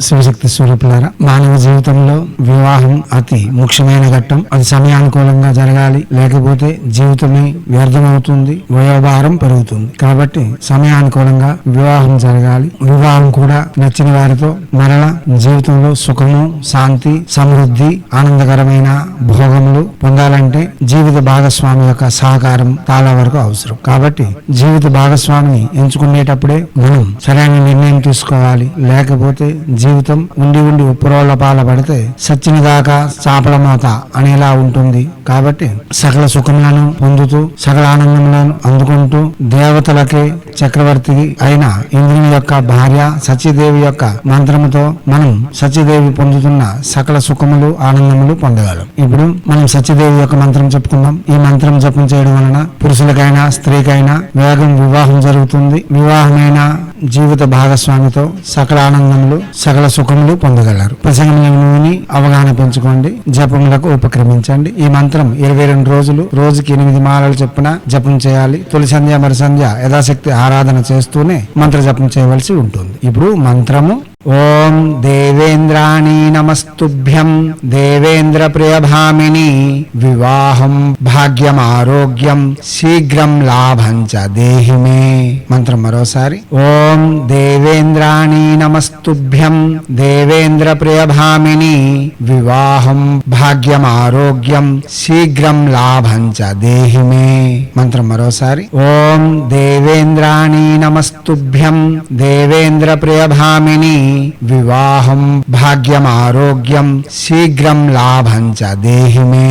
శివశక్తి స్వరూపులారా మానవ జీవితంలో వివాహం అతి ముఖ్యమైన ఘట్టం. అది సమయానుకూలంగా జరగాలి లేకపోతే జీవితమే వ్యర్థమవుతుంది వయోభారం పెరుగుతుంది. కాబట్టి సమయానుకూలంగా వివాహం జరగాలి. వివాహం కూడా నచ్చిన వారితో మరల జీవితంలో సుఖము శాంతి సమృద్ధి ఆనందకరమైన భోగములు పొందాలంటే జీవిత భాగస్వామి యొక్క సహకారం చాలా వరకు అవసరం. కాబట్టి జీవిత భాగస్వామిని ఎంచుకునేటప్పుడే మనం సరైన నిర్ణయం తీసుకోవాలి. లేకపోతే జీవితం ఉండి ఉండి ఉప్పురోళ్ళ పాల పడితే సచ్చిన దాకా చాపల మాత అనేలా ఉంటుంది. కాబట్టి సకల సుఖములను పొందుతూ సకల ఆనందములను అందుకుంటూ దేవతలకి చక్రవర్తి అయిన ఇంద్రుని యొక్క భార్య సత్యదేవి యొక్క మంత్రముతో మనం సత్యదేవి పొందుతున్న సకల సుఖములు ఆనందములు పొందగలం. ఇప్పుడు మనం సత్యదేవి యొక్క మంత్రం చెప్పుకుందాం. ఈ మంత్రం జపం చేయడం వలన పురుషులకైనా స్త్రీకైనా వేగం వివాహం జరుగుతుంది. వివాహమైన జీవిత భాగస్వామితో సకల ఆనందములు సకల సుఖములు పొందగలరు. ప్రసంగంలోని అవగాహన పెంచుకోండి. జపములకు ఉపక్రమించండి. ఈ మంత్రం ఇరవై రెండు రోజులు రోజుకి ఎనిమిది మాలలు చొప్పున జపం చేయాలి. తొలి సంధ్య మరి సంధ్య యథాశక్తి ఆరాధన చేస్తూనే మంత్ర జపం చేయవలసి ఉంటుంది. ఇప్పుడు మంత్రము ఓం దేవేంద్రాణి నమస్తుభ్యం దేవేంద్ర ప్రియభామిని వివాహం భాగ్యం ఆరోగ్యం శీఘ్రం లాభం చ దేహి మే. మంత్రం మరోసారి. ఓం దేవేంద్రాణి నమస్తుభ్యం దేవేంద్ర ప్రియభామిని వివాహం భాగ్యం ఆరోగ్యం శీఘ్రం లాభం చ దేహి మే. మంత్రం మరోసారి. ఓం దేవేంద్ర ప్రియభామిని వివాహం భాగ్యం ఆరోగ్యం శీఘ్రం లాభం చ దేహి మే